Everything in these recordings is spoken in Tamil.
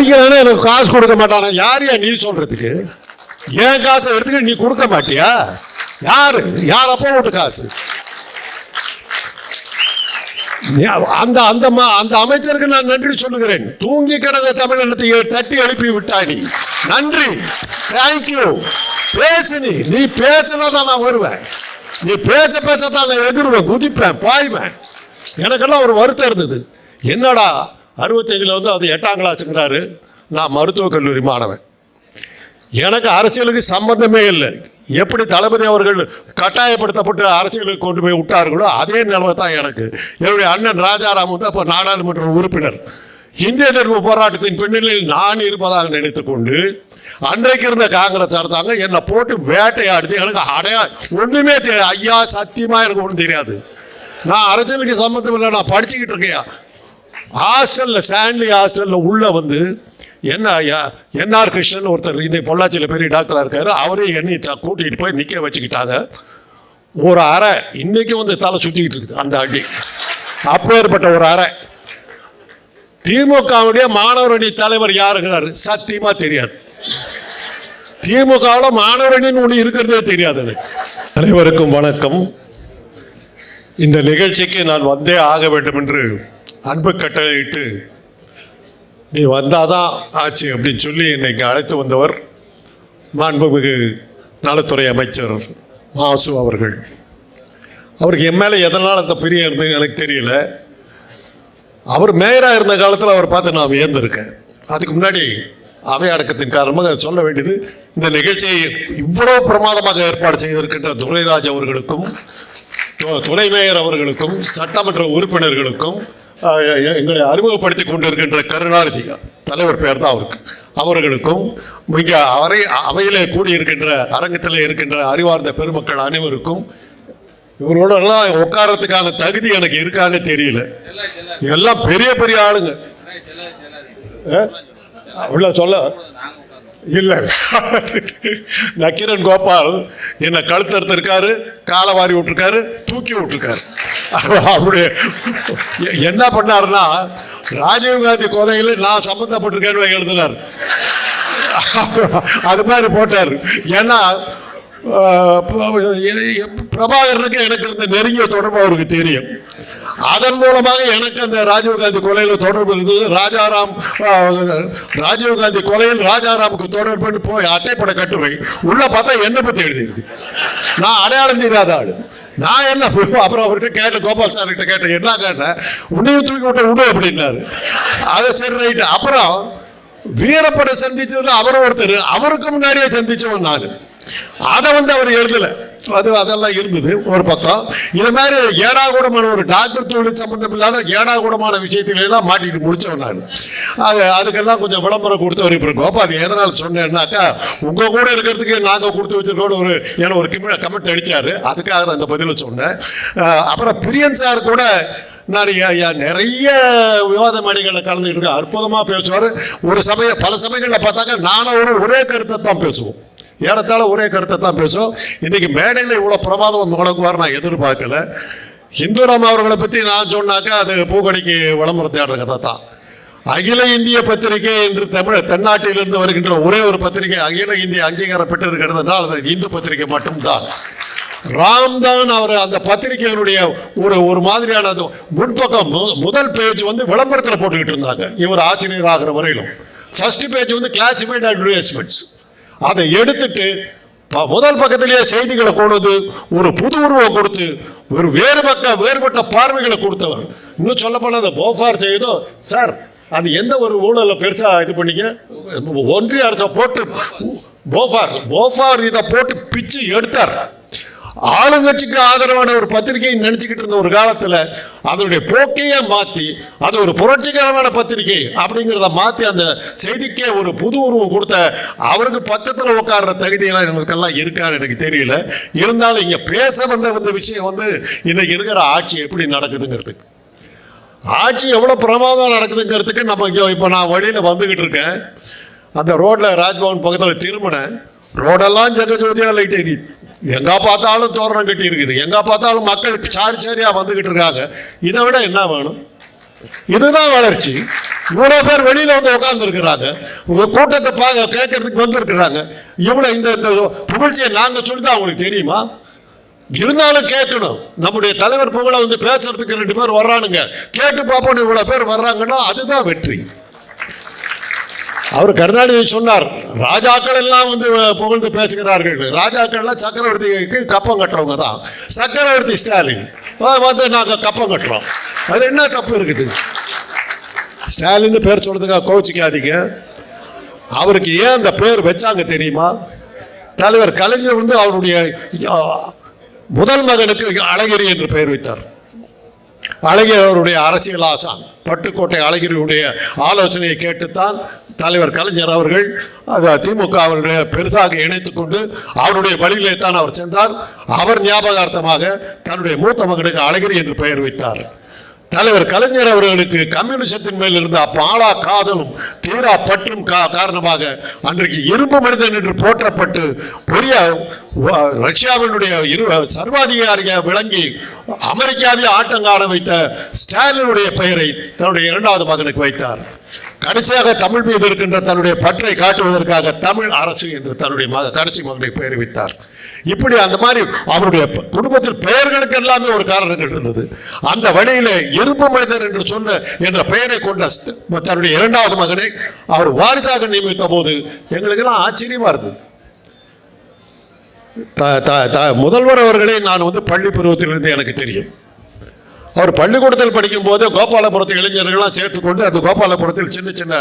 படிக்கலன்னா எனக்கு காசு கொடுக்க மாட்டானா? யாரையா நீ சொல்றதுக்கு? என் காசை எடுத்துக்கிட்டு நீ கொடுக்க மாட்டியா? யாரு? யார் அப்பா வீட்டு காசு? அந்த அந்த ம- அந்த அமைச்சருக்கு நான் நன்றி சொல்லுகிறேன். தூங்கி கிடந்த தமிழகத்தை தட்டி எழுப்பி விட்டாய் நீ. நன்றி. தேங்க்யூ பேசு நீ. நீ பேசினா தான் நான் வருவேன். நீ பேச பேச தான் நான் எதிர்வேன் குதிப்பேன் பாய்வேன். எனக்கெல்லாம் ஒரு வருத்தம் இருந்தது. என்னடா அறுபத்தேழுல வந்து அது எட்டாம் கிளாஸுங்கிறாரு நான் மருத்துவக் கல்லூரி மாணவன். எனக்கு அரசியலுக்கு சம்பந்தமே இல்லை. எப்படி தளபதி அவர்கள் கட்டாயப்படுத்தப்பட்டு அரசியலுக்கு கொண்டு போய் விட்டார்களோ அதே நிலைமை தான் எனக்கு. என்னுடைய அண்ணன் ராஜாராம் வந்து அப்போ நாடாளுமன்ற உறுப்பினர். இந்திய எதிர்ப்பு போராட்டத்தின் பின்னணியில் நான் இருப்பதாக நினைத்துக்கொண்டு அன்றைக்கு இருந்த காங்கிரஸ் அரசாங்கம் என்னை போட்டு வேட்டையாடுது. எனக்கு அடையா ஒன்றுமே தெரியாது. ஐயா சத்தியமாக எனக்கு ஒன்றும் தெரியாது. நான் அரசியலுக்கு சம்மந்தம் இல்லை நான் படிச்சுக்கிட்டு இருக்கேன் ஹாஸ்டலில் ஸ்டான்லி ஹாஸ்டலில் உள்ளே வந்து என்ன ஐயா என்ஆர் கிருஷ்ணன் ஒருத்தர் இன்னைக்கு பொள்ளாச்சியில் பெரிய டாக்டராக இருக்கார். அவரே என்னை த- கூட்டிகிட்டு போய் நிற்க வச்சுக்கிட்டாங்க. ஒரு அறை இன்றைக்கும் வந்து தலை சுற்றிக்கிட்டு இருக்குது அந்த அடி. அப்பேற்பட்ட ஒரு அறை. திமுகவுடைய மாணவர் அணி தலைவர் யாருங்கிறார்? சத்தியமாக தெரியாது. திமுகவில் மாணவர் அணின்னு ஒன்று இருக்கிறதே தெரியாது எனக்கு. அனைவருக்கும் வணக்கம். இந்த நிகழ்ச்சிக்கு நான் வந்தே ஆக வேண்டும் என்று அன்பு கட்டளையிட்டு நீ வந்தாதான் ஆச்சு அப்படின்னு சொல்லி இன்னைக்கு அழைத்து வந்தவர் மாண்புமிகு நலத்துறை அமைச்சர் மாசு அவர்கள். அவருக்கு என் மேலே எதனால் அந்த பிரியம் இருந்ததுன்னு எனக்கு தெரியல. அவர் மேயராக இருந்த காலத்தில் அவர் பார்த்து நான் வியந்திருக்கேன். அதுக்கு முன்னாடி அவை அடக்கத்தின் காரணமாக சொல்ல வேண்டியது இந்த நிகழ்ச்சியை இவ்வளவு பிரமாதமாக ஏற்பாடு செய்திருக்கின்ற துரைராஜ் அவர்களுக்கும் துணை மேயர் அவர்களுக்கும் சட்டமன்ற உறுப்பினர்களுக்கும் எங்களை அறிமுகப்படுத்தி கொண்டிருக்கின்ற கருணாநிதி தலைவர் பெயர் தான் அவருக்கு அவர்களுக்கும் மிக அறை அவையிலே கூடியிருக்கின்ற அரங்கத்தில் இருக்கின்ற அறிவார்ந்த பெருமக்கள் அனைவருக்கும் இவரோட எல்லாம் உட்காரத்துக்கான தகுதி எனக்கு இருக்கான்னு தெரியல. எல்லாம் பெரிய பெரிய ஆளுங்க. உள்ள சொல்ல. இல்லை. நக்கீரன் கோபால். என்னை கழுத்தறுத்து இருக்காரு காலை வாரி விட்டுருக்காரு தூக்கி விட்டுருக்காரு. அப்படி என்ன பண்ணாருன்னா ராஜீவ்காந்தி கொலையில் நான் சம்மந்தப்பட்டிருக்கேன்னு எழுதினார். அது மாதிரி போட்டார். ஏன்னா ஆஹ், பிரபாகரனுக்கு எனக்கு இருந்த நெருங்கிய தொடர்பு அவருக்கு தெரியும். அதன் மூலமாக எனக்கு அந்த ராஜீவ்காந்தி கொலையில் தொடர்பு இருந்தது. ராஜாராம் ராஜீவ்காந்தி கொலையில் ராஜாராமுக்கு தொடர்புன்னு போய் அட்டைப்பட கட்டுரை. உள்ள பார்த்தா என்னை பற்றி எழுதியிருக்கு. நான் அடையாளம் தெரியாத ஆள். நான் என்ன அப்புறம் அவர்கிட்ட கேட்டேன் கோபால் சார் கிட்ட கேட்டேன் என்ன கேட்டேன் உன்னையும் தூக்கி விட்ட விடு அப்படின்னாரு. அதை சரி ரைட்டு. அப்புறம் வீரப்பட சந்திச்சதுல அவர் ஒருத்தர். அவருக்கு முன்னாடியே சந்திச்சவன் நான். அதை வந்து அவர் எழுதலை. அது அதெல்லாம் இருந்தது ஒரு பக்கம். இது மாதிரி ஏடாகூடமான ஒரு டாக்டர் தொழில் சம்பந்தம் இல்லாத ஏடாகூடமான விஷயத்துல எல்லாம் மாட்டிட்டு முடிச்சவன் நான். அது அதுக்கெல்லாம் கொஞ்சம் விளம்பரம் கொடுத்தவர் இப்போ கோபால் எதனால் சொன்னேன்னாக்கா உங்க கூட இருக்கிறதுக்கு நாங்கள் கொடுத்து வச்சிருக்கோம் ஒரு ஏன்னா ஒரு கமெண்ட் அடிச்சாரு. அதுக்காக நான் அந்த பதில சொன்னேன். அப்புறம் பிரியன் சார் கூட நான் நிறைய விவாத மேடைகளில் கலந்துக்கிட்டு இருக்கேன். அற்புதமாக பேசுவார். ஒரு சமயம் பல சமயங்களில் பார்த்தாக்க நானும் ஒரு ஒரே கருத்தை தான் பேசுவோம். ஏறத்தாழ ஒரே கருத்தை தான் பேசும் இன்னைக்கு மேடையில் இவ்வளோ பிரமாதம் முழங்குவார் நான் எதிர்பார்க்கல. ஹிந்துராம் அவர்களை பற்றி நான் சொன்னாக்கா அது பூக்கடைக்கு விளம்பரம் கதை தான். அகில இந்திய பத்திரிகை என்று தமிழ் தென்னாட்டிலிருந்து வருகின்ற ஒரே ஒரு பத்திரிகை அகில இந்திய அங்கீகாரம் பெற்றிருக்கிறதுனால் அது இந்து பத்திரிகை மட்டும்தான். ராம்தான் அவர் அந்த பத்திரிகையினுடைய ஒரு ஒரு மாதிரியான அது முன்பக்கம் மு- முதல் பேஜ் வந்து விளம்பரத்தில் போட்டுக்கிட்டு இருந்தாங்க. இவர் ஆசிரியர் ஆகிற வரையிலும். ஃபர்ஸ்ட் பேஜ் வந்து கிளாசிஃபைட் அட்வர்டைஸ்மெண்ட்ஸ் அதை எடுத்துட்டு ப- முதல் பக்கத்திலேயே செய்திகளை கொண்டு வந்து ஒரு புது உருவம் கொடுத்து ஒரு வேறு பக்க வேறுபட்ட பார்வைகளை கொடுத்தவர். இன்னும் சொல்ல போனால் அந்த போஃபார் செய்தோ சார் அது எந்த ஒரு ஊழலில் பெருசாக இது பண்ணிக்க ஒன்றிய அரசை போட்டு போஃபார் போஃபார் இதை போட்டு பிச்சு எடுத்தார். ஆளுங்கட்சிக்கு ஆதரவான ஒரு பத்திரிகை நினைச்சுக்கிட்டு இருந்த ஒரு காலத்துல அதனுடைய போக்கையே மாத்தி அது ஒரு புரட்சிகரமான பத்திரிகை அப்படிங்கிறத மாத்தி அந்த செய்திக்கே ஒரு புது உருவம் கொடுத்த அவருக்கு பக்கத்துல உட்கார்ற தகுதியெல்லாம் எங்களுக்கெல்லாம் இருக்கான்னு எனக்கு தெரியல. இருந்தாலும் இங்க பேச வந்த இந்த விஷயம் வந்து இன்னைக்கு இருக்கிற ஆட்சி எப்படி நடக்குதுங்கிறதுக்கு ஆட்சி எவ்வளோ பிரமாதம் நடக்குதுங்கிறதுக்கு நம்ம இப்போ நான் வழியில் வந்துக்கிட்டு இருக்கேன். அந்த ரோட்டில் ராஜ்பவன் பக்கத்தில் திரும்பினேன். ரோடெல்லாம் ஜெகஜோதியாக லைட் எரியுது எங்கே பார்த்தாலும் தோரணம் கட்டி இருக்குது எங்கே பார்த்தாலும் மக்கள் சாரி சாரியாக வந்துக்கிட்டு இருக்காங்க. இதை விட என்ன வேணும்? இதுதான் வளர்ச்சி. இவ்வளவு பேர் வெளியில வந்து உட்கார்ந்து இருக்கிறாங்க உங்க கூட்டத்தை பார்க்க கேட்கறதுக்கு வந்திருக்கிறாங்க. இவ்வளவு இந்த இந்த புகழ்ச்சியை நாங்க சொல்லிதான் அவங்களுக்கு தெரியுமா? இருந்தாலும் கேட்கணும். நம்முடைய தலைவர் புகழ வந்து பேசுறதுக்கு ரெண்டு பேர் வர்றானுங்க. கேட்டு பார்ப்போம் இவ்வளவு பேர் வர்றாங்கன்னா அதுதான் வெற்றி. அவர் கருணாநிதி சொன்னார் ராஜாக்கள் எல்லாம் வந்து புகழ்ந்து பேசுகிறார்கள். ராஜாக்கள்லாம் சக்கரவர்த்திக்கு கப்பம் கட்டுறவங்க தான். சக்கரவர்த்தி ஸ்டாலின். வந்து நாங்கள் கப்பம் கட்டுறோம். அது என்ன தப்பு இருக்குது? ஸ்டாலின் பேர் சொல்றதுக்காக கோச்சிக்காதீங்க அவருக்கு ஏன் அந்த பேர் வச்சாங்க தெரியுமா? தலைவர் கலைஞர் வந்து அவருடைய முதல் மகனுக்கு அழகிரி என்று பெயர் வைத்தார். அழகிரி அவருடைய அரசியல் ஆசான். பட்டுக்கோட்டை அழகிரியுடைய ஆலோசனையை கேட்டுத்தான் தலைவர் கலைஞர் அவர்கள் அது திமுக அவருடைய பெருசாக இணைத்துக் கொண்டு அவருடைய வழியிலே தான் அவர் சென்றார். அவர் ஞாபகார்த்தமாக தன்னுடைய மூத்த மகனுக்கு அழகிரி என்று பெயர் வைத்தார். தலைவர் கலைஞர் அவர்களுக்கு கம்யூனிசத்தின் மேல் இருந்த அப்பாலா காதலும் தீரா பற்றும் கா காரணமாக அன்றைக்கு இரும்பு மனிதன் என்று போற்றப்பட்டு பெரிய ரஷ்யாவினுடைய இரு சர்வாதிகாரியாக விளங்கி அமெரிக்காவை ஆட்டங்காண வைத்த ஸ்டாலினுடைய பெயரை தன்னுடைய இரண்டாவது மகனுக்கு வைத்தார். கடைசியாக தமிழ் மீது இருக்கின்ற தன்னுடைய பற்றை காட்டுவதற்காக தமிழ் அரசு என்று தன்னுடைய கடைசி மகனை பெயர் வைத்தார். இப்படி அந்த மாதிரி அவருடைய குடும்பத்தில் பெயர்களுக்கு எல்லாமே ஒரு காரணங்கள் இருந்தது. அந்த வழியில இரும்பு மனிதன் என்று சொன்ன என்ற பெயரை கொண்ட தன்னுடைய இரண்டாவது மகனை அவர் வாரிசாக நியமித்த போது எங்களுக்கெல்லாம் ஆச்சரியமா இருந்தது. முதல்வர் அவர்களே நான் வந்து பள்ளி பருவத்திலிருந்து எனக்கு தெரியும். அவர் பள்ளிக்கூடத்தில் படிக்கும் போது கோபாலபுரத்து இளைஞர்கள்லாம் சேர்த்துக்கொண்டு அந்த கோபாலபுரத்தில் சின்ன சின்ன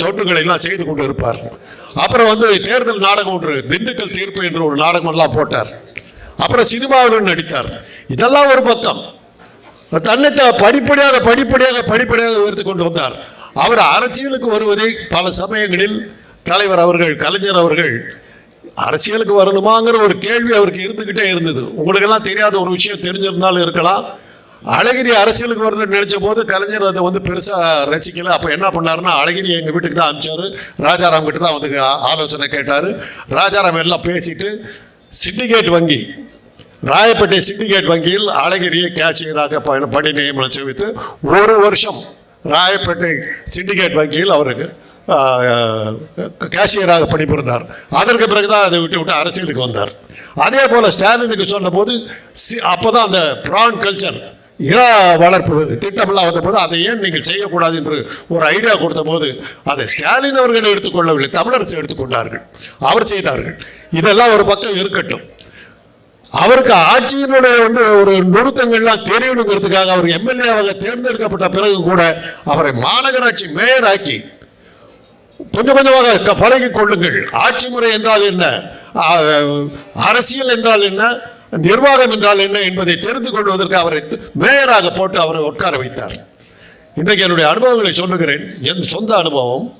தொட்டுகளை எல்லாம் செய்து கொண்டு இருப்பார் அப்புறம் வந்து தேர்தல் நாடகம் ஒன்று திண்டுக்கல் தீர்ப்பு என்று ஒரு நாடகம் எல்லாம் போட்டார். அப்புறம் சினிமாவில் நடித்தார். இதெல்லாம் ஒரு பக்கம். தன்னை படிப்படியாக படிப்படியாக படிப்படியாக உயர்த்தி கொண்டு வந்தார். அவர் அரசியலுக்கு வருவதை பல சமயங்களில் தலைவர் அவர்கள் கலைஞர் அவர்கள் அரசியலுக்கு வரணுமாங்கிற ஒரு கேள்வி அவருக்கு இருந்துக்கிட்டே இருந்தது. உங்களுக்கெல்லாம் தெரியாத ஒரு விஷயம் தெரிஞ்சிருந்தாலும் இருக்கலாம். அழகிரி அரசியலுக்கு வரணும்னு நினைச்ச போது கலைஞர் அதை வந்து பெருசாக ரசிக்கல. அப்போ என்ன பண்ணாருன்னா அழகிரி எங்கள் வீட்டுக்கு தான் அனுப்பிச்சாரு ராஜாராம் கிட்ட தான் வந்து ஆலோசனை கேட்டார். ராஜாராம் எல்லாம் பேசிட்டு சிண்டிகேட் வங்கி. ராயப்பேட்டை சிண்டிகேட் வங்கியில் அழகிரியை கேஷியராக ப- பணி நியமனம் செய்வித்து ஒரு வருஷம் ராயப்பேட்டை சிண்டிகேட் வங்கியில் அவருக்கு கேஷியராக பணிபுரிந்தார். அதற்கு பிறகுதான் அதை விட்டு விட்டு அரசியலுக்கு வந்தார். அதே போல ஸ்டாலினுக்கு சொன்னபோது சி அப்போதான் அந்த ப்ரான் கல்ச்சர் இறா வளர்ப்பு. திட்டமெல்லாம் வந்தபோது அதை ஏன் நீங்கள் செய்யக்கூடாது என்று ஒரு ஐடியா கொடுத்த போது அதை ஸ்டாலின் அவர்கள் எடுத்துக்கொள்ளவில்லை தமிழரசு எடுத்துக்கொண்டார்கள் அவர் செய்தார்கள். இதெல்லாம் ஒரு பக்கம் இருக்கட்டும். அவருக்கு ஆட்சியினுடைய வந்து ஒரு நுணுக்கங்கள்லாம் தெரியணுங்கிறதுக்காக அவர் எம்எல்ஏவாக தேர்ந்தெடுக்கப்பட்ட பிறகு கூட அவரை மாநகராட்சி மேயர் ஆக்கி கொஞ்சம் கொஞ்சமாக க- கொள்ளுங்கள் ஆட்சி முறை என்றால் என்ன? அரசியல் என்றால் என்ன? நிர்வாகம் என்றால் என்ன என்பதை தெரிந்து கொள்வதற்கு அவரை மேயராக போட்டு அவரை உட்கார வைத்தார். இன்றைக்கு என்னுடைய அனுபவங்களை சொல்லுகிறேன். என் சொந்த அனுபவம்.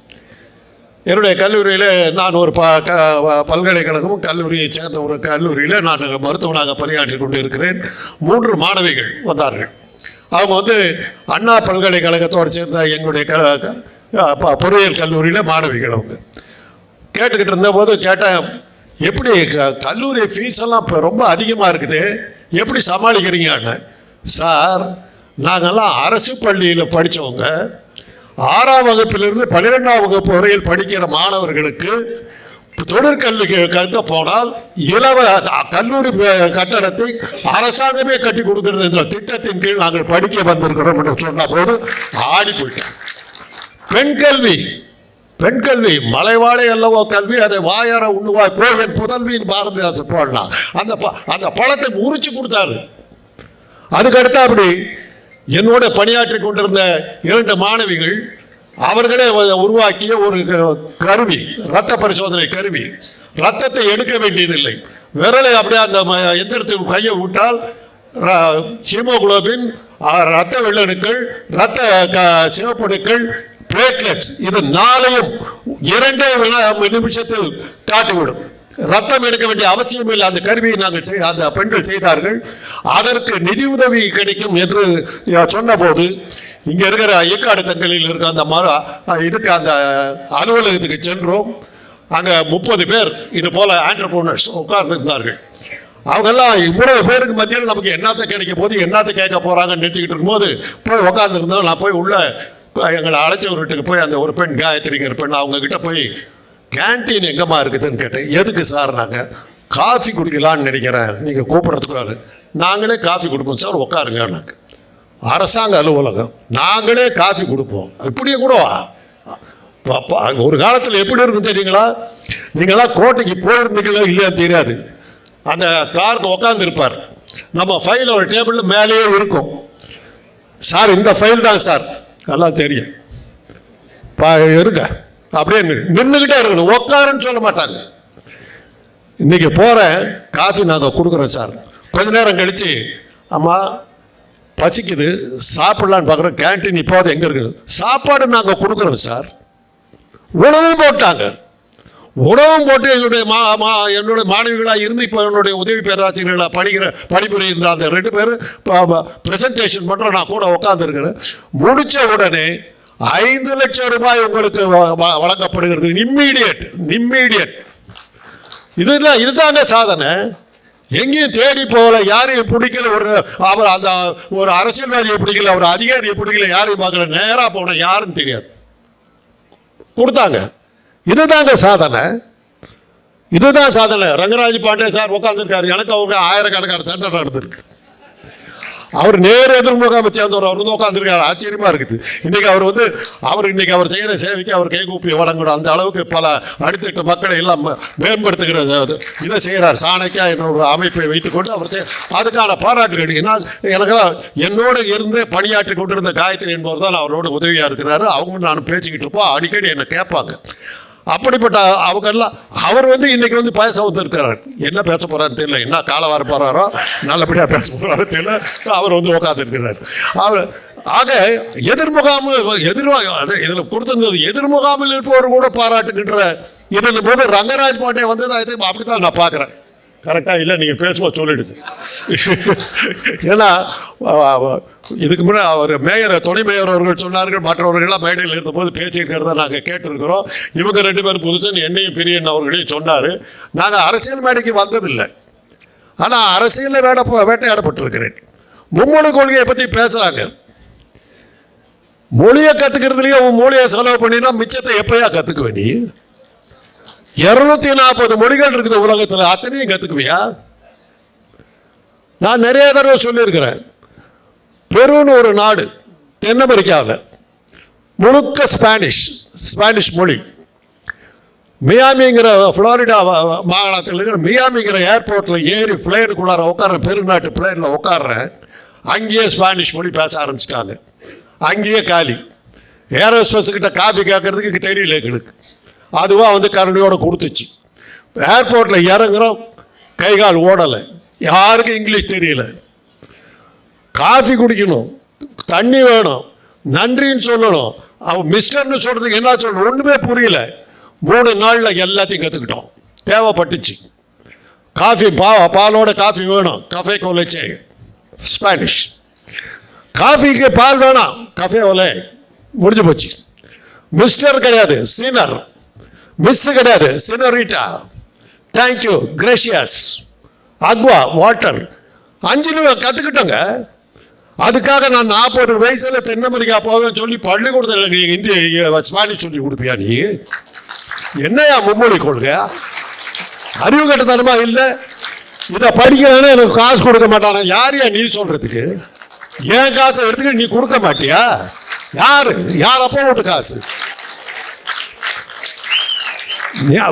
என்னுடைய கல்லூரியில் நான் ஒரு ப க பல்கலைக்கழகமும் கல்லூரியை சேர்ந்த ஒரு கல்லூரியில் நான் மருத்துவனாக பணியாற்றி கொண்டு இருக்கிறேன் மூன்று மாணவிகள் வந்தார்கள். அவங்க வந்து அண்ணா பல்கலைக்கழகத்தோடு சேர்ந்த எங்களுடைய க க- ப- பொறியியல் கல்லூரியில் மாணவிகள் அவங்க. கேட்டுக்கிட்டு இருந்தபோது கேட்டேன் எப்படி க- கல்லூரி ஃபீஸ் எல்லாம் இப்போ ரொம்ப அதிகமாக இருக்குது. எப்படி சமாளிக்கிறீங்கன்னு சார் நாங்கள்லாம் அரசு பள்ளியில் படித்தவங்க ஆறாம் வகுப்பிலிருந்து பன்னிரெண்டாம் வகுப்பு வரையில் படிக்கிற மாணவர்களுக்கு தொழிற்கல்வி கற்க போனால் இலவ கல்லூரி கட்டடத்தை அரசாங்கமே கட்டி கொடுக்கிறது என்ற திட்டத்தின் கீழ் நாங்கள் படிக்க வந்திருக்கிறோம் என்று சொன்ன போது ஆடி போயிட்டேன் பெண் கல்வி பெண் கல்வி மலைவாழை அல்லவோ கல்வி அதை வாயார உண்ணுவாய் போகன் புதல்வியின் பாரதிதாசன் போடலாம் அந்த ப- அந்த பழத்தை உரிச்சு கொடுத்தாரு. அதுக்கடுத்து அப்படி என்னோட பணியாற்றி கொண்டிருந்த இரண்டு மாணவிகள் அவர்களே உருவாக்கிய ஒரு க- கருவி ரத்த பரிசோதனை கருவி. ரத்தத்தை எடுக்க வேண்டியதில்லை. விரலை அப்படியே அந்த ம- எந்திரத்தில் கையை விட்டால் ர- ஹீமோகுளோபின் ரத்த வெள்ளணுக்கள் ரத்த க- சிவப்பணுக்கள் பிளேட்லெட்ஸ் இது நாளையும் இரண்டே நிமிஷத்தில் காட்டிவிடும். ரத்தம் எடுக்க வேண்டிய அவசியம் இல்லை. அந்த கருவியை நாங்கள் செய் அந்த பெண்கள் செய்தார்கள். அதற்கு நிதி உதவி கிடைக்கும் என்று சொன்னபோது இங்கே இருக்கிற ஐயக்காடு தங்களில் இருக்கிற அந்த மர இதுக்கு அந்த அலுவலகத்துக்கு சென்றோம். அங்கே முப்பது பேர் இது போல ஆண்டர்பிரினர்ஸ் உட்கார்ந்துருந்தார்கள். அவங்கெல்லாம் இவ்வளவு பேருக்கு மத்தியில் நமக்கு என்னத்தை கிடைக்க போது என்னத்தை கேட்க போறாங்கன்னு நிறுத்திக்கிட்டு இருக்கும்போது போய் உட்காந்துருந்தோம் நான் போய் உள்ள எங்களை அழைச்ச ஒரு வீட்டுக்கு போய் அந்த ஒரு பெண் காயத்ரிங்கிற பெண் அவங்கக்கிட்ட போய் கேன்டீன் எங்கம்மா இருக்குதுன்னு கேட்டேன். எதுக்கு சார் நாங்கள் காஃபி குடிக்கலான்னு நினைக்கிறேன். நீங்கள் கூப்பிட்றதுக்குள்ளாரு நாங்களே காஃபி கொடுப்போம் சார். உட்காருங்க நாங்கள் அரசாங்க அலுவலகம். நாங்களே காஃபி கொடுப்போம். இப்படியே கூட ஒரு காலத்தில் எப்படி இருக்கும் தெரியுங்களா? நீங்களாம் கோட்டைக்கு போயிருந்தீங்களோ இல்லையான்னு தெரியாது. அந்த காருக்கு உட்காந்துருப்பார் நம்ம ஃபைல் ஒரு டேபிளில் மேலேயே இருக்கும். சார் இந்த ஃபைல் தான் சார். நல்லா தெரியும். பா இருங்க. அப்படியே நின்றுக்கிட்டே இருக்கணும். உட்காருன்னு சொல்ல மாட்டாங்க. இன்னைக்கு போகிறேன் காஃபி நாங்கள் கொடுக்குறோம் சார். கொஞ்ச நேரம் கழித்து அம்மா பசிக்குது. சாப்பிட்லான்னு பார்க்குறோம் கேன்டீன் இப்போது எங்கே இருக்குது சாப்பாடு நாங்கள் கொடுக்குறோம் சார். உணவும் போட்டாங்க. உணவும் போட்டு என்னுடைய மா மா என்னுடைய மாணவிகளாக இருந்து இப்போ என்னுடைய உதவி பேராசிரியர்களாக பணிகிற பணிபுரிகின்ற அந்த ரெண்டு பேரும் ப்ரெசன்டேஷன் பண்ணுற நான் கூட உட்காந்துருக்கிறேன் முடித்த உடனே ஐந்து லட்சம் ரூபாய் உங்களுக்கு வ- வ- வழங்கப்படுகிறது. இம்மீடியட் இம்மீடியட் இதுதான் இதுதாங்க சாதனை. எங்கேயும் தேடி போகல யாரையும் பிடிக்கல ஒரு அவர் அந்த ஒரு அரசியல்வாதியை பிடிக்கல ஒரு அதிகாரியை பிடிக்கல யாரையும் பார்க்கல நேராக போன யாருன்னு தெரியாது. கொடுத்தாங்க. இதுதாங்க சாதனை. இதுதான் சாதனை. ரங்கராஜ் பாண்டே சார் உட்காந்துருக்காரு எனக்கு அவங்க ஆயிரக்கணக்கான சண்டை நடந்திருக்கு. அவர் நேர் எதிர்முகாம சேர்ந்தவர் அவர் வந்து உட்காந்துருக்காரு ஆச்சரியமா இருக்குது. இன்னைக்கு அவர் வந்து அவர் இன்னைக்கு அவர் செய்கிற சேவைக்கு அவர் கைகூப்பி வழங்கணும் அந்த அளவுக்கு பல அடுத்தட்டு மக்களை எல்லாம் மேம்படுத்துகிற இதை செய்கிறார். சாணக்கியா என்ற ஒரு அமைப்பை வைத்துக்கொண்டு அவர் அதுக்கான பாராட்டுகள் ஏன்னா எனக்கெல்லாம் என்னோட இருந்து பணியாற்றி கொண்டிருந்த காயத்ரி என்பவர் தான் அவரோட உதவியாக இருக்கிறாரு. அவங்க நான் பேசிக்கிட்டு இருப்போம். அடிக்கடி என்னை கேட்பாங்க. அப்படிப்பட்ட அவங்க எல்லாம் அவர் வந்து இன்னைக்கு வந்து பேச வந்திருக்கிறார் என்ன பேச போறாருன்னு தெரியல. என்ன காலை வர போறாரோ நல்லபடியாக பேச போறாரு தெரியல. அவர் வந்து உட்காந்துருக்கிறார் அவர் ஆக எதிர்முகாம எதிர்வாக அது இதில் கொடுத்திருந்தது எதிர்முகாமில் இருப்பவர் கூட பாராட்டுகின்ற இதில் போது ரங்கராஜ் பாண்டே வந்தது அப்படி அப்படித்தான் நான் பார்க்குறேன். கரெக்டாக இல்லை நீங்கள் பேசுவோம் சொல்லிடுங்க. ஏன்னா இதுக்கு முன்னாடி அவர் மேயர் துணை மேயர் அவர்கள் சொன்னார்கள் மற்றவர்கள்லாம் மேடையில் இருந்தபோது பேசியிருக்கிறத நாங்கள் கேட்டிருக்கிறோம். இவங்க ரெண்டு பேரும் புதுசன் என்னையும் பிரியன் அவர்களையும் சொன்னார். நாங்கள் அரசியல் மேடைக்கு வந்ததில்லை. ஆனால் அரசியலில் வேட வேட்டையாடப்பட்டிருக்கிறேன். மும்மொழி கொள்கையை பற்றி பேசுகிறாங்க மொழியை கற்றுக்கிறதுலையே உன் மொழியை செலவு பண்ணினா மிச்சத்தை எப்பயா கற்றுக்குவ நீ இருநூத்தி நாற்பது மொழிகள் இருக்குது உலகத்தில். அத்தனையும் கற்றுக்குவியா நான் நிறைய தடவை சொல்லியிருக்கிறேன். பெருன்னு ஒரு நாடு தென் அமெரிக்காவில் முழுக்க ஸ்பானிஷ் ஸ்பானிஷ் மொழி. மியாமிங்கிற ஃப்ளாரிடா மாகாணத்தில் இருக்கிற மியாமிங்கிற ஏர்போர்ட்டில் ஏறி ஃப்ளைனுக்குள்ளார உட்கார பெருநாட்டு பிளேனில் உட்காடுறேன் அங்கேயே ஸ்பானிஷ் மொழி பேச ஆரம்பிச்சிட்டாங்க. அங்கேயே காலி. ஏரோஸ்டஸ் காஃபி கேட்கறதுக்கு தெரியல எங்களுக்கு. அதுவாக வந்து கரண்டியோடு கொடுத்துச்சு. ஏர்போர்ட்டில் இறங்குறோம். கை கால் ஓடலை. யாருக்கும் இங்கிலீஷ் தெரியல. காஃபி குடிக்கணும். தண்ணி வேணும். நன்றின்னு சொல்லணும். அவன் மிஸ்டர்னு சொல்கிறதுக்கு என்ன சொல்லணும் ஒன்றுமே புரியல. மூணு நாளில் எல்லாத்தையும் கற்றுக்கிட்டோம் தேவைப்பட்டுச்சு. காஃபி பா பாலோட காஃபி வேணும். கஃபே கொலைச்சே ஸ்பானிஷ் காஃபிக்கு பால் வேணாம். கஃபே ஒலே. முடிஞ்சு போச்சு. மிஸ்டர் கிடையாது. சீனர் மிஸ் கிடையாது. சினரிட்டா தேங்க்யூ கிரேஷியஸ் அக்வா வாட்டர் அஞ்சு கற்றுக்கிட்டோங்க அதுக்காக நான் நாற்பது வயசுல தென் அமெரிக்கா போவேன் சொல்லி பள்ளிக்கூடத்தில் எனக்கு இந்திய ஸ்பானிஷ் சொல்லி கொடுப்பியா நீ? என்னையா மும்மொழி கொள்கை? அறிவு கட்டத்தனமா இல்லை? இதை படிக்கலன்னா எனக்கு காசு கொடுக்க மாட்டானா? யாரையா நீ சொல்றதுக்கு? என் காசை எடுத்துக்க நீ கொடுக்க மாட்டியா? யாரு? யார் அப்போ வீட்டு காசு?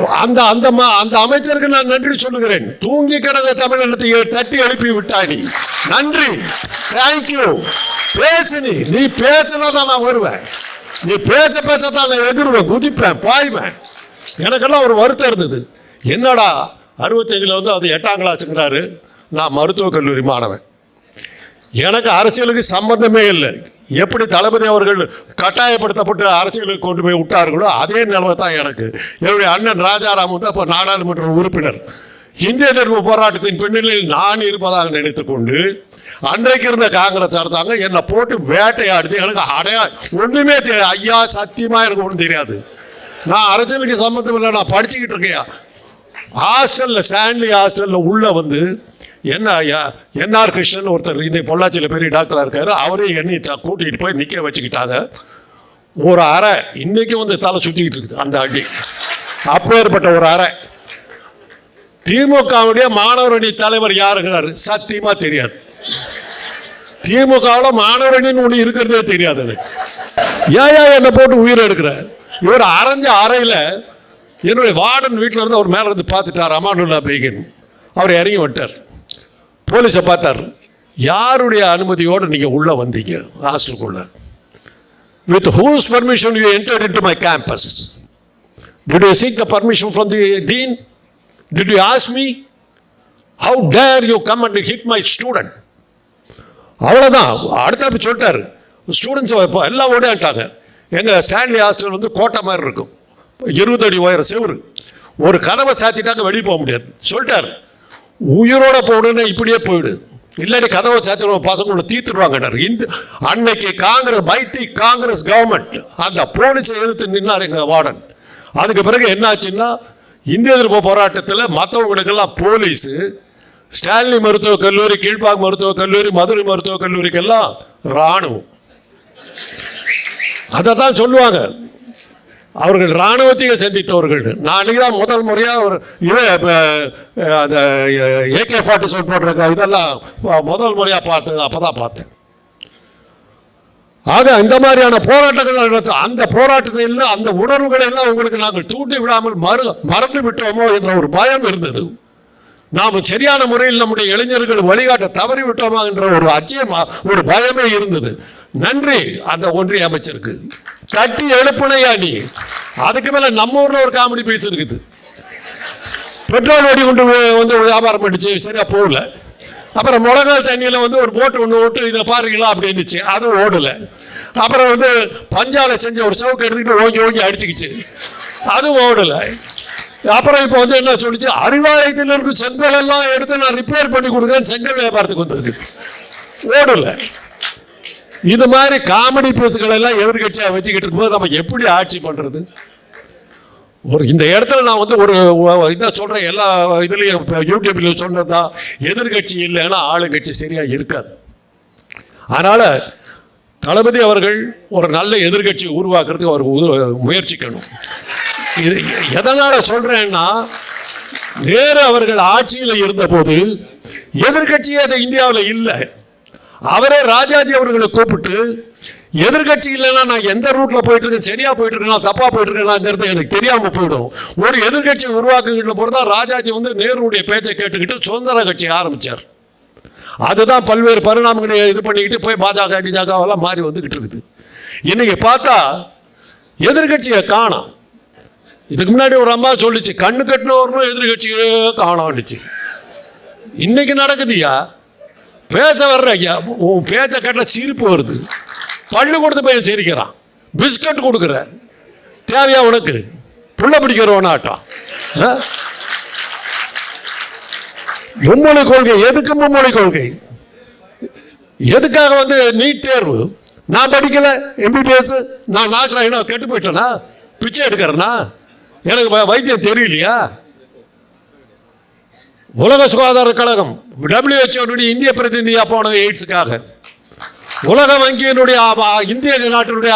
அந்த அந்த ம- அந்த அமைச்சருக்கு நான் நன்றி சொல்லுகிறேன். தூங்கி கிடந்த தமிழகத்தை தட்டி அனுப்பி விட்டாடி நீ. நன்றி. தேங்க்யூ பேசு நீ. நீ பேசினா தான் நான் வருவேன். நீ பேச பேசத்தான் நான் எதிர்வேன் குதிப்பேன் பாய்வேன். எனக்கெல்லாம் ஒரு வருத்தம் இருந்தது. என்னடா அறுபத்தஞ்சில் வந்து அது எட்டாம் கிளாஸுங்கிறாரு. நான் மருத்துவக் கல்லூரி மாணவன். எனக்கு அரசியலுக்கு சம்பந்தமே இல்லை. எப்படி தளபதி அவர்கள் கட்டாயப்படுத்தப்பட்டு அரசியலுக்கு கொண்டு போய் விட்டார்களோ அதே நிலைமை தான் எனக்கு. என்னுடைய அண்ணன் ராஜாராம் வந்து அப்போ நாடாளுமன்ற உறுப்பினர். இந்திய எதிர்ப்பு போராட்டத்தின் பின்னணியில் நான் இருப்பதாக நினைத்துக்கொண்டு அன்றைக்கு இருந்த காங்கிரஸ் அரசாங்கம் என்னை போட்டு வேட்டையாடுது. எனக்கு அடையா ஒன்றுமே தெரியாது. ஐயா சத்தியமா எனக்கு ஒன்றும் தெரியாது. நான் அரசியலுக்கு சம்மந்தம் இல்லை நான் படிச்சுக்கிட்டு இருக்கேன். ஹாஸ்டலில் ஸ்டான்லி ஹாஸ்டலில் உள்ளே வந்து என்ன ஐயா என்ஆர் கிருஷ்ணன் ஒருத்தர் இன்னைக்கு பொள்ளாச்சியில் பெரிய டாக்டராக இருக்கார். அவரையும் என்னை த- கூட்டிகிட்டு போய் நிற்க வச்சுக்கிட்டாங்க. ஒரு அறை இன்றைக்கும் வந்து தலை சுற்றிக்கிட்டு இருக்குது அந்த அடி. அப்பேற்பட்ட ஒரு அறை. திமுகவுடைய மாணவரணி தலைவர் யாருங்கிறார்? சத்தியமாக தெரியாது. திமுகவில் மாணவரணின்னு ஒன்று இருக்கிறதே தெரியாது எனக்கு ஏன் என்னை போட்டு உயிர் எடுக்கிற? இவர் அரைஞ்ச அறையில் என்னுடைய வார்டன் வீட்டில் இருந்து அவர் மேலே இருந்து பார்த்துட்டார் அமானுல்லா பேகின். அவர் இறங்கி விட்டார் போலீஸை பார்த்தார். யாருடைய அனுமதியோடு நீங்கள் உள்ளே வந்தீங்க? ஹாஸ்டலுக்குள்ள. With whose permission you enter into my campus did you seek the permission from the dean did you ask me how dare you come and hit my student அவ்வளோதான் அடுத்த சொல்லிட்டாரு. ஸ்டூடெண்ட்ஸ் இப்போ எல்லாம் ஓடிட்டாங்க எங்கள் ஸ்டான்லி ஹாஸ்டல் வந்து கோட்டை மாதிரி இருக்கும். இருபது அடி உயர செவரு. ஒரு கதவை சாத்திட்டாங்க வெளியே போக முடியாது. சொல்லிட்டாரு. உயிரோட போகணுன்னா இப்படியே போயிடு. இல்லாட்டி கதவை சாத்திடுவோம் பசங்களை தீர்த்துடுவாங்க இந்த அன்னைக்கு காங்கிரஸ் மைட்டி காங்கிரஸ் கவர்மெண்ட் அந்த போலீஸை எதிர்த்து நின்னார் எங்கள் வார்டன். அதுக்கு பிறகு என்னாச்சுன்னா இந்திய எதிர்ப்பு போராட்டத்தில் மற்றவங்களுக்கெல்லாம் போலீஸு ஸ்டான்லி மருத்துவக் கல்லூரி கீழ்பாக் மருத்துவக் கல்லூரி மதுரை மருத்துவக் கல்லூரிக்கெல்லாம் இராணுவம் அதை தான் சொல்லுவாங்க. அவர்கள் இராணுவத்தையும் சந்தித்தவர்கள். நான் அன்றைக்கி தான் முதல் முறையாக ஒரு இவன் அந்த ஏகே ஃபார்ட்டி செவன் போட்டிருக்க இதெல்லாம் முதல் முறையாக பார்த்தது அப்போ தான் பார்த்தேன். ஆக இந்த மாதிரியான போராட்டங்கள் அந்த போராட்டத்தை எல்லாம் அந்த உணர்வுகளை எல்லாம் உங்களுக்கு நாங்கள் தூண்டி விடாமல் மறு மறந்து விட்டோமோ என்ற ஒரு பயம் இருந்தது. நாம் சரியான முறையில் நம்முடைய இளைஞர்கள் வழிகாட்ட தவறி விட்டோமா என்ற ஒரு அச்சயம் ஒரு பயமே இருந்தது. நன்றி. அந்த ஒன்றிய அமைச்சருக்கு. கட்டி எழுப்புனையா நீ அதுக்கு மேல நம்ம ஊர்ல ஒரு காமெடி பேச்சு இருக்குது. பெட்ரோல் வெடி கொண்டு வந்து வியாபாரம் பண்ணிச்சு சரியா போகல. அப்புறம் மிளகாய் தண்ணியில் வந்து ஒரு போட்டு ஒன்று விட்டு இதை பாருங்களா அப்படின்னுச்சு. அதுவும் ஓடலை. அப்புறம் வந்து பஞ்சால செஞ்ச ஒரு சவுக்கு எடுத்துக்கிட்டு ஓங்கி ஓங்கி அடிச்சுக்கிச்சு. அதுவும் ஓடலை. அப்புறம் இப்போ வந்து என்ன சொல்லிச்சு? அறிவாலயத்தில் இருக்கும் செங்கல் எல்லாம் எடுத்து நான் ரிப்பேர் பண்ணி கொடுக்குறேன் செங்கல் வியாபாரத்துக்கு வந்துருக்கு. ஓடலை. இது மாதிரி காமெடி பேசுகளை எல்லாம் எதிர்கட்சியா வச்சுக்கிட்டு இருக்கும்போது நம்ம எப்படி ஆட்சி பண்றது? ஒரு இந்த இடத்துல நான் வந்து ஒரு இதை சொல்கிறேன் எல்லா இதுலேயும் இப்ப யூடியூப்ல சொன்னதுதான் எதிர்கட்சி இல்லைன்னா ஆளுங்கட்சி சரியாக இருக்காது. அதனால் தளபதி அவர்கள் ஒரு நல்ல எதிர்கட்சி உருவாக்குறதுக்கு அவர் முயற்சிக்கணும். இது எதனால் சொல்கிறேன்னா நேரு அவர்கள் ஆட்சியில் இருந்தபோது எதிர்கட்சியே அது இந்தியாவில் இல்லை. அவரே ராஜாஜி அவர்களை கூப்பிட்டு எதிர்கட்சி இல்லைன்னா நான் எந்த ரூட்ல போயிட்டு இருக்கேன்? சரியா போயிட்டு இருக்கேன்? தப்பா போயிட்டு இருக்கேன்? எனக்கு தெரியாம போயிடும். ஒரு எதிர்கட்சி உருவாக்குகின்ற பொறுத்தான் ராஜாஜி வந்து நேருடைய பேச்சை கேட்டுக்கிட்டு சுதந்திர கட்சி ஆரம்பிச்சார். அதுதான் பல்வேறு பரிணாமங்களை இது பண்ணிக்கிட்டு போய் பாஜக கிஜாகாவெல்லாம் மாறி வந்துகிட்டு இருக்குது. இன்னைக்கு பார்த்தா எதிர்கட்சியை காணோம். இதுக்கு முன்னாடி ஒரு அம்மா சொல்லிச்சு கண்ணு கட்டினவர்களும் எதிர்கட்சியே காணோம்னுச்சு. இன்னைக்கு நடக்குதுயா பேச வர்ற ஐயா உன் பேச்ச கட்ட சிரிப்பு வருது. பள்ளி கொடுத்து பையன் சிரிக்கிறான். பிஸ்கட் கொடுக்குற. தேவையா உனக்கு? புள்ள பிடிக்கிறவனாட்டம் ஆ? மும்மொழி கொள்கை எதுக்கு மும்மொழி கொள்கை? எதுக்காக வந்து நீட் தேர்வு? நான் படிக்கல எம்பிபிஎஸ் நான் நாட்டில் கெட்டு போயிட்டேனா? பிச்சை எடுக்கிறேன்னா எனக்கு வைத்தியம் தெரியலையா? உலக சுகாதார கழகம் டபிள்யூஹெச்ஓனுடைய இந்திய பிரதிநிதியாக போனது எய்ட்ஸுக்காக. உலக வங்கியினுடைய இந்திய நாட்டினுடைய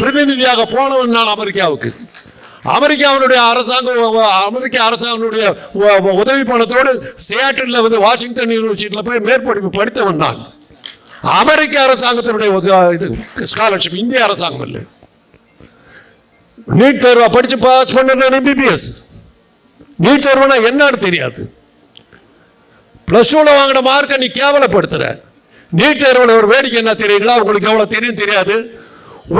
பிரதிநிதியாக போனவன் நான் அமெரிக்காவுக்கு. அமெரிக்காவினுடைய அரசாங்கம் அமெரிக்க அரசாங்கனுடைய உதவி பணத்தோடு சியாட்டில் வந்து வாஷிங்டன் யூனிவர்சிட்டியில் போய் மேற்படிப்பு படித்தவன் நான். அமெரிக்க அரசாங்கத்தினுடைய இது ஸ்காலர்ஷிப் இந்திய அரசாங்கம் இல்லை நீட் தேர்வை படிச்சு பாஸ் பண்ண எம்பிபிஎஸ் நீட் தேர்வுனா என்னன்னு தெரியாது. ப்ளஸ் டூவில் வாங்கின மார்க்கை நீ கேவலப்படுத்துற. நீட் தேர்வில் ஒரு வேடிக்கை என்ன தெரியுங்களா? உங்களுக்கு எவ்வளோ தெரியும் தெரியாது.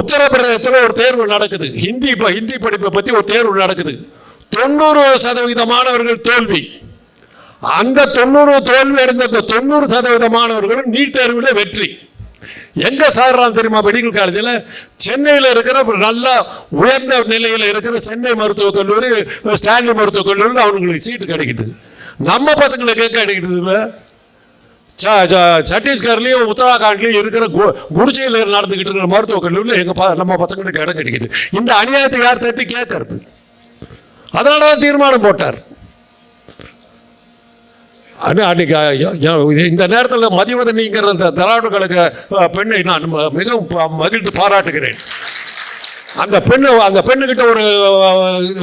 உத்தரப்பிரதேசத்தில் ஒரு தேர்வு நடக்குது. ஹிந்தி இப்போ ஹிந்தி படிப்பை பற்றி ஒரு தேர்வு நடக்குது. தொண்ணூறு சதவீத மாணவர்கள் தோல்வி. அந்த தொண்ணூறு தோல்வி அடைந்த அந்த தொண்ணூறு சதவீத மாணவர்களும் நீட் தேர்வில் வெற்றி. எங்க சாடுறான் தெரியுமா மெடிக்கல் காலேஜில் சென்னையில் இருக்கிற ஒரு நல்ல உயர்ந்த நிலையில் இருக்கிற சென்னை மருத்துவக் கல்லூரி ஸ்டான்லி மருத்துவக் கல்லூரியில் அவங்களுக்கு சீட்டு கிடைக்குது. நம்ம பசங்களை கேட்க கிடைக்குது இல்லை ச- ச- இருக்கிற கு- குடிசையில் நடந்துக்கிட்டு இருக்கிற மருத்துவக் கல்லூரியில் எங்கள் நம்ம பசங்களுக்கு இடம் கிடைக்குது. இந்த அநியாயத்தை யார் தட்டி கேட்கறது? அதனால தான் தீர்மானம் போட்டார். அன்னைக்கு இந்த நேரத்தில் மதிவதனிங்கிற அந்த திராவிட கழக பெண்ணை நான் ம- மிகவும் ப- மகிழ்ந்து பாராட்டுகிறேன். அந்த பெண்ணு அந்த பெண்ணுகிட்ட ஒரு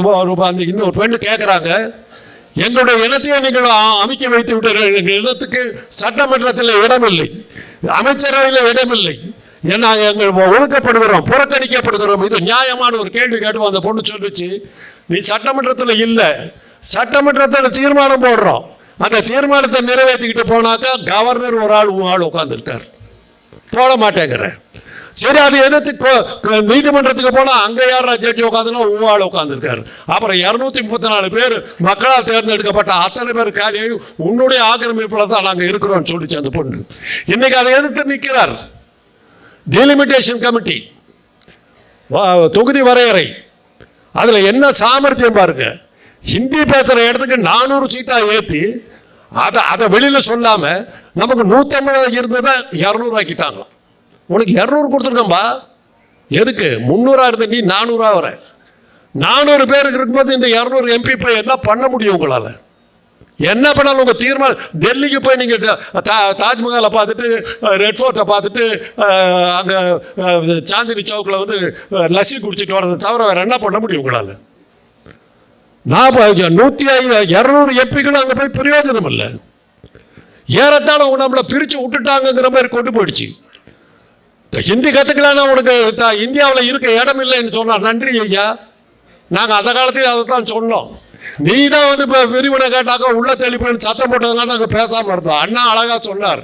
ஒரு அந்த இன்னொரு பெண்ணு கேட்குறாங்க எங்களுடைய இனத்தையே நீங்கள் அமைக்க வைத்து விட்டீர்கள். எங்கள் இனத்துக்கு சட்டமன்றத்தில் இடமில்லை. அமைச்சரவையில் இடமில்லை. ஏன்னா எங்கள் ஒழுக்கப்படுகிறோம் புறக்கணிக்கப்படுகிறோம். இது நியாயமான ஒரு கேள்வி கேட்டு அந்த பொண்ணு சொல்லிச்சு. நீ சட்டமன்றத்தில் இல்லை. சட்டமன்றத்தில் தீர்மானம் போடுறோம். அந்த தீர்மானத்தை நிறைவேற்றிக்கிட்டு போனாக்கா கவர்னர் ஒரு ஆள் உன் ஆள் உட்காந்துருக்கார் போட மாட்டேங்கிறேன். சரி அது எதிர்த்து கோ- நீதிமன்றத்துக்கு போனா அங்க யாரா ஜட்ஜி உட்காந்துனா உவாள் உட்காந்துருக்காரு. அப்புறம் இருநூத்தி முப்பத்தி நாலு பேர் மக்களால் தேர்ந்தெடுக்கப்பட்ட அத்தனை பேர் காலியாகி உன்னுடைய ஆக்கிரமிப்புல தான் நாங்க இருக்கிறோம்னு சொல்லிச்சு அந்த பொண்ணு. இன்னைக்கு அதை எதிர்த்து நிற்கிறார் டிலிமிட்டேஷன் கமிட்டி தொகுதி வரையறை. அதுல என்ன சாமர்த்தியம் பாருங்க. ஹிந்தி பேசுற இடத்துக்கு நானூறு சீட்டா ஏத்தி அதை அதை வெளியில சொல்லாம நமக்கு நூத்தம்பது இருந்ததை இரநூறு ஆக்கிட்டாங்களாம். உனக்கு இரநூறு கொடுத்துருக்கேன்பா. எதுக்கு? முந்நூறா இருந்த நீ நானூறா வர. நானூறு பேருக்கு இருக்கும்போது இந்த இரநூறு எம்பி போய் என்ன பண்ண முடியும் உங்களால்? என்ன பண்ணாலும் உங்கள் தீர்மானம் டெல்லிக்கு போய் நீங்கள் தா- தாஜ்மஹாலை பார்த்துட்டு ரெட் ஃபோர்ட்டை பார்த்துட்டு அங்கே சாந்தினி சவுக்கில் வந்து லஸ்ஸி குடிச்சிட்டு வரதை தவிர வேறு என்ன பண்ண முடியும் உங்களால்? நான் நூற்றி ஐந்து ஐ- எம்பிக்களும் அங்கே போய் பிரயோஜனம் இல்லை. ஏறத்தாழ அவங்க நம்மளை பிரித்து விட்டுட்டாங்கங்கிற மாதிரி கொண்டு போயிடுச்சு. ஹிந்தி கத்துக்கலாம்னா உனக்கு இந்தியாவில் இருக்க இடம் இல்லைன்னு சொன்னார் நன்றி ஐயா. நாங்கள் அந்த காலத்துல அதை தான் சொன்னோம். நீ தான் வந்து இப்போ பிரிவினை கேட்டாக்க உள்ள தெளிப்புன்னு சத்தம் போட்டதுனால நாங்கள் பேசாமல் இருந்தோம். அண்ணா அழகா சொன்னார்.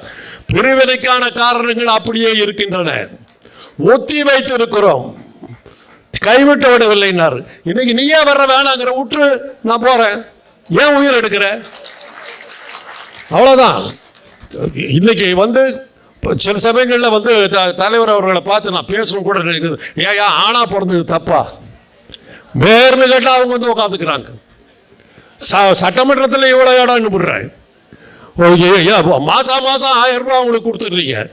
பிரிவினைக்கான காரணங்கள் அப்படியே இருக்கின்றன. ஒத்தி வைத்து இருக்கிறோம் கைவிட்டு விடவில்லைன்னாரு. இன்னைக்கு நீயே வர்ற வேணாங்கிற விட்டு நான் போறேன். ஏன் உயிர் எடுக்கிற? அவ்வளோதான் இன்னைக்கு வந்து சில சமயங்களில் வந்து த- தலைவர் அவர்களை பார்த்து நான் பேசணும் கூட நினைக்கிறது ஏயா ஆணா பிறந்தது தப்பா? வேர்னு கேட்டால் அவங்க வந்து உட்காந்துக்கிறாங்க. ச சட்டமன்றத்தில் இவ்வளோ இடம்னு விடுறாங்க மாதம் மாசம் ஆயிரம் ரூபாய் அவங்களுக்கு கொடுத்துட்றீங்க.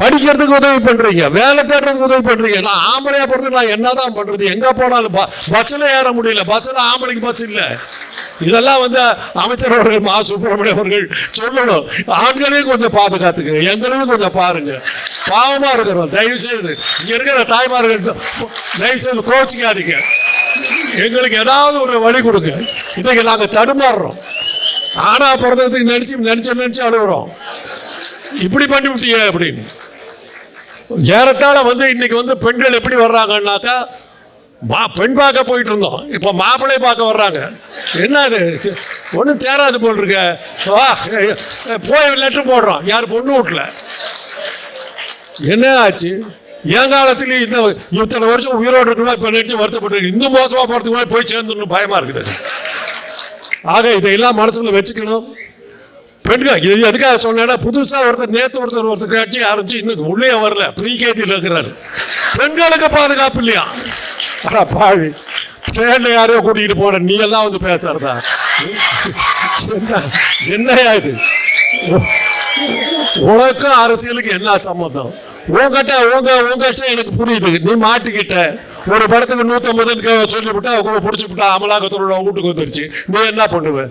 படிக்கிறதுக்கு உதவி பண்ணுறீங்க வேலை தேடுறதுக்கு உதவி பண்ணுறீங்க நான் ஆம்பளையாக பிறந்து நான் என்னதான் பண்ணுறது எங்கே போனாலும் ப- பஸ்ல ஏற முடியல. பஸ்ஸில் ஆம்பளைக்கு பஸ் இல்லை. இதெல்லாம் வந்து அமைச்சர் அவர்கள் மா. சுப்பிரமணியம் அவர்கள் சொல்லணும். ஆண்களையும் கொஞ்சம் பாதுகாத்துங்க எங்களையும் கொஞ்சம் பாருங்க. பாவமா இருக்கிறோம் தயவு செய்து இங்க இருக்கிற தாய்மார்கள் தயவு செய்து கோச்சிக்காதீங்க எங்களுக்கு ஏதாவது ஒரு வழி கொடுங்க. இன்றைக்கு நாங்க தடுமாறுறோம். ஆனா பிறந்ததுக்கு நினைச்சு நினைச்சு நினைச்சு அழுகுறோம். இப்படி பண்ணி விட்டியே அப்படின்னு. ஏறத்தாழ வந்து இன்னைக்கு வந்து பெண்கள் எப்படி வர்றாங்கன்னாக்கா மா பெண் பார்க்க போயிட்டு இருந்தோம் இப்போ மாப்பிள்ளை பார்க்க வர்றாங்க. என்னது? ஒன்றும் தேராது போல் இருக்க வா போய் லெட்டர் போடுறோம். யார் பொண்ணு வீட்டில் என்ன ஆச்சு? என் காலத்துலேயும் இந்த இத்தனை வருஷம் உயிரோடு இருக்கணும் இப்போ நினச்சி வருத்தப்பட்டு இன்னும் மோசமாக போகிறதுக்கு முன்னாடி போய் சேர்ந்துடணும். பயமாக இருக்குது. ஆக இதையெல்லாம் மனசில் வச்சுக்கணும். பெண்கள் இது எதுக்காக சொன்னேன்னா புதுசாக ஒருத்தர் நேற்று ஒருத்தர் ஒருத்தர் கட்சி ஆரம்பிச்சு இன்னும் உள்ளே வரல. ப்ரீ கேஜியில் இருக்கிறாரு. பெண்களுக்கு பாதுகாப்பு இல்லையா? பாவி ட்ரெயினில் யாரையோ கூட்டிகிட்டு போன நீ எல்லாம் வந்து பேசுறதா? என்ன என்னையா இது? உனக்கும் அரசியலுக்கு என்ன சம்மந்தம்? உங்ககிட்ட உங்க உங்க இஷ்டம் எனக்கு புரியுது. நீ மாட்டிக்கிட்ட. ஒரு படத்துக்கு நூத்தம்பதுன்னு சொல்லிவிட்டா அவங்க பிடிச்சி விட்டா அமலாக்கத்தோட வீட்டுக்கு வந்துருச்சு. நீ என்ன பண்ணுவ?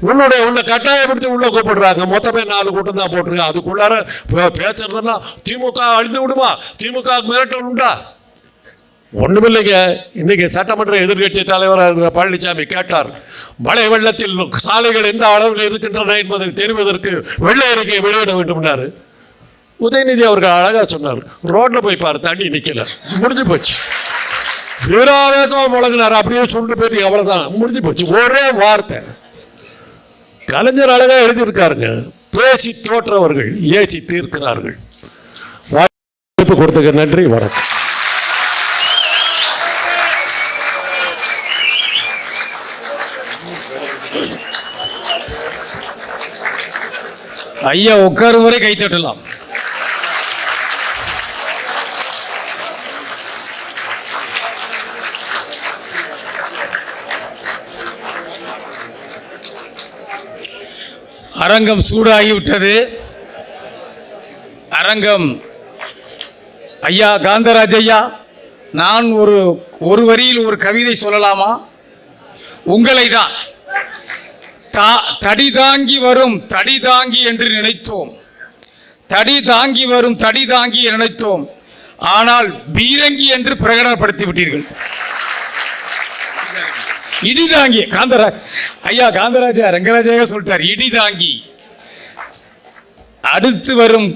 உன்னுடைய உன்னை கட்டாயப்படுத்தி உள்ள கூப்பிடுறாங்க. மொத்தமே நாலு கூட்டம் தான் போட்டிருக்க. அதுக்குள்ளார பே- பேசுறதெல்லாம் திமுக அழிந்து விடுமா? திமுக மிரட்டல் உண்டா? ஒண்ணுமில்லைங்க. இன்னைக்கு சட்டமன்ற எதிர்க்கட்சி தலைவராக இருக்கிற பழனிசாமி கேட்டார் மழை வெள்ளத்தில் சாலைகள் எந்த அளவில் இருக்கின்றன என்பதை தெரிவதற்கு வெள்ளை அறிக்கை வெளியிட வேண்டும்னாரு. உதயநிதி அவர்கள் அழகா சொன்னார் ரோட்ல போய் பாரு தண்ணி நிக்கல. முடிஞ்சு போச்சு. வீராவேசமா முழங்கினார் அப்படியே சொல்லிட்டு போயிட்டு அவ்வளவுதான் முடிஞ்சு போச்சு. ஒரே வார்த்தை. கலைஞர் அழகா எழுதியிருக்காருங்க பேசி தோற்றவர்கள் ஏசி தீர்க்கிறார்கள். வாய்ப்பு கொடுத்துக்க நன்றி வணக்கம். ஐயா உட்காரும் வரை கை தட்டலாம். அரங்கம் சூடாகிவிட்டது. அரங்கம். ஐயா காந்தராஜ் ஐயா நான் ஒரு ஒரு வரியில் ஒரு கவிதை சொல்லலாமா? உங்களை தான் தடி தாங்கி வரும் தடி தாங்கி என்று நினைத்தோம். தடி தாங்கி வரும் தடி தாங்கி நினைத்தோம். ஆனால் பீரங்கி என்று பிரகடனப்படுத்தி விட்டீர்கள். இடிதாங்கி காந்தராஜ் ஐயா காந்தராஜா ரங்கராஜாக சொல்லிட்டார் இடிதாங்கி அடுத்து வரும்